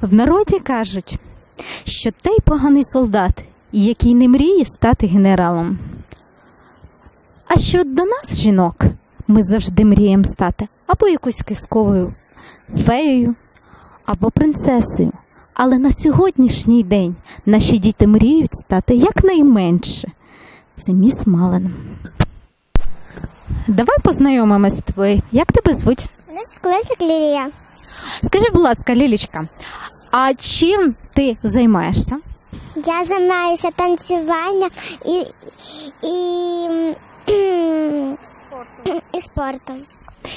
В народі кажуть, що той поганий солдат, який не мріє стати генералом. А що до нас, жінок, ми завжди мріємо стати або якоюсь казковою феєю, або принцесою. Але на сьогоднішній день наші діти мріють стати якнайменше. Це міс Мален. Давай познайомимось з тобою. Як тебе звуть? Мене склесник Лілія. Скажи, будь ласка, Лілічка, а чим ти займаєшся? Я займаюся танцюванням і, і, і, спортом.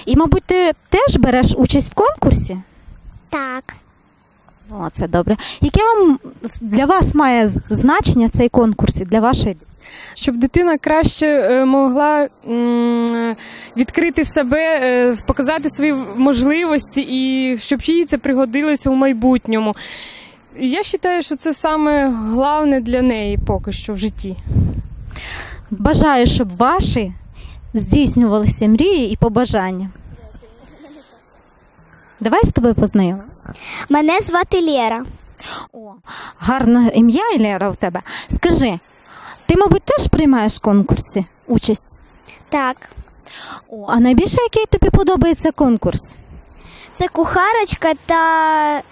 І, мабуть, ти теж береш участь в конкурсі? Так. О, це добре. Яке вам для вас має значення цей конкурс і для вашої щоб дитина краще е, могла відкрити себе, е, показати свої можливості і щоб їй це пригодилося у майбутньому. Я вважаю, що це саме головне для неї поки що в житті. Бажаю, щоб ваші здійснювалися мрії і побажання. Давай з тобою познайомимося. Мене звати Лєра. О, гарне ім'я, Лера, у тебе. Скажи, ти, мабуть, теж приймаєш в конкурсі участь? Так. О, а найбільше який тобі подобається конкурс? Це кухарочка та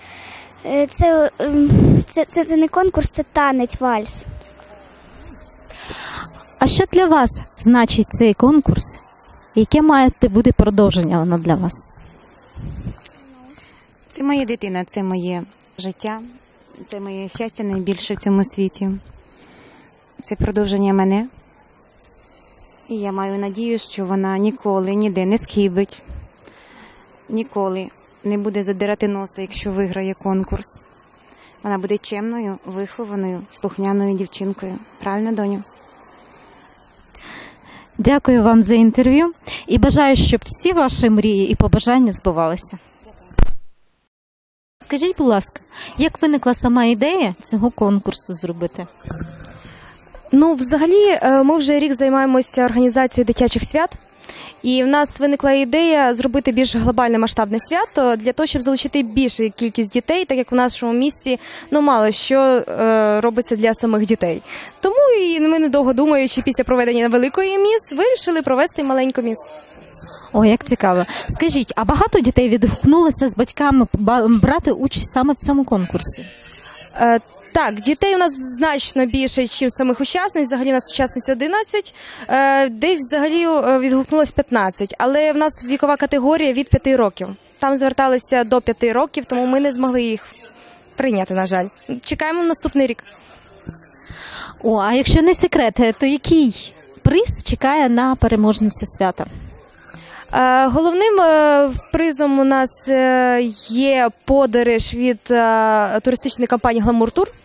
е, це, ем, це, це, це не конкурс, це танець вальс. А що для вас значить цей конкурс? Яке має бути продовження воно для вас? Це моя дитина, це моє життя, це моє щастя найбільше в цьому світі. Це продовження мене. І я маю надію, що вона ніколи ніде не схибить, ніколи не буде задирати носа, якщо виграє конкурс. Вона буде чемною, вихованою, слухняною дівчинкою. Правильно, доню? Дякую вам за інтерв'ю і бажаю, щоб всі ваші мрії і побажання збувалися. Скажіть, будь ласка, як виникла сама ідея цього конкурсу зробити? Ну, взагалі, е, ми вже рік займаємося організацією дитячих свят. І в нас виникла ідея зробити більш глобальне масштабне свято для того, щоб залучити більшу кількість дітей, так як в нашому місті ну мало що е, робиться для самих дітей. Тому і ми недовго думаючи, після проведення великої міс вирішили провести маленьку міс. О, як цікаво. Скажіть, а багато дітей відгукнулося з батьками ба- брати участь саме в цьому конкурсі? Е, так, дітей у нас значно більше, ніж самих учасниць. Взагалі у нас учасниць 11, е, десь взагалі е, відгукнулось 15. Але в нас вікова категорія від 5 років. Там зверталися до 5 років, тому ми не змогли їх прийняти, на жаль. Чекаємо наступний рік. О, а якщо не секрет, то який приз чекає на переможницю свята? Е, Головним е, призом у нас е, є подорож від е, туристичної компанії Гламур Тур. Е,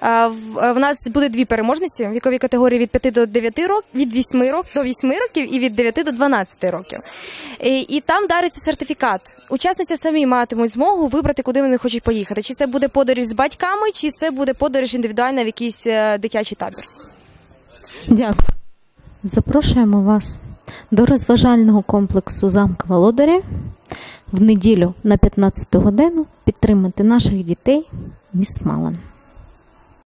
в- нас буде дві переможниці в віковій категорії від 5 до 9 років, від 8 років до 8 років і від 9 до 12 років. І, і там дариться сертифікат. Учасниці самі матимуть змогу вибрати, куди вони хочуть поїхати. Чи це буде подорож з батьками, чи це буде подорож індивідуальна в якийсь е, дитячий табір. Дякую. Запрошуємо вас до розважального комплексу замка Володаря в неділю на 15 годину підтримати наших дітей Міс Малан.